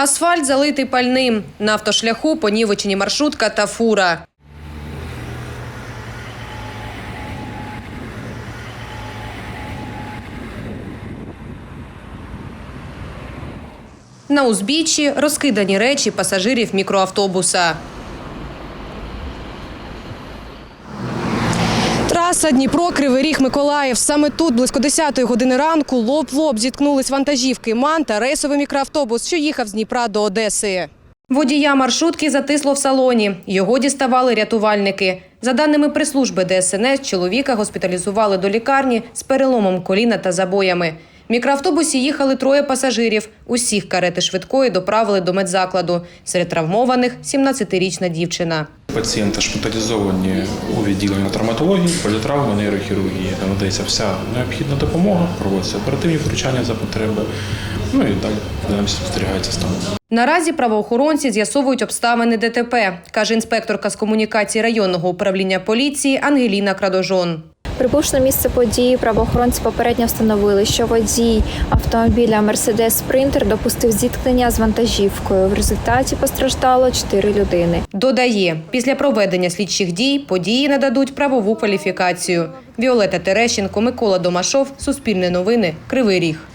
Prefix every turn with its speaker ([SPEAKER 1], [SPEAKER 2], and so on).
[SPEAKER 1] Асфальт залитий пальним. На автошляху понівечені маршрутка та фура. На узбіччі розкидані речі пасажирів мікроавтобуса. Траса Дніпро Кривий Ріг Миколаїв. Саме тут близько 10-ї години ранку лоб в лоб зіткнулись вантажівки МАН та рейсовий мікроавтобус, що їхав з Дніпра до Одеси. Водія маршрутки затисло в салоні. Його діставали рятувальники. За даними прес-служби ДСНС, чоловіка госпіталізували до лікарні з переломом коліна та забоями. В мікроавтобусі їхали троє пасажирів. Усіх карети швидкої доправили до медзакладу. Серед травмованих – 17-річна дівчина.
[SPEAKER 2] Пацієнти шпиталізовані у відділення травматології, політравми, нейрохірургії. Надається вся необхідна допомога, проводяться оперативні втручання за потреби. Ну і далі далі спостерігається стан.
[SPEAKER 1] Наразі правоохоронці з'ясовують обставини ДТП, каже інспекторка з комунікації районного управління поліції Ангеліна Крадожон.
[SPEAKER 3] Прибувши на місце події, правоохоронці попередньо встановили, що водій автомобіля Мерседес Спринтер допустив зіткнення з вантажівкою. В результаті постраждало чотири людини.
[SPEAKER 1] Додає, після проведення слідчих дій події нададуть правову кваліфікацію. Віолета Терещенко, Микола Домашов, Суспільне новини, Кривий Ріг.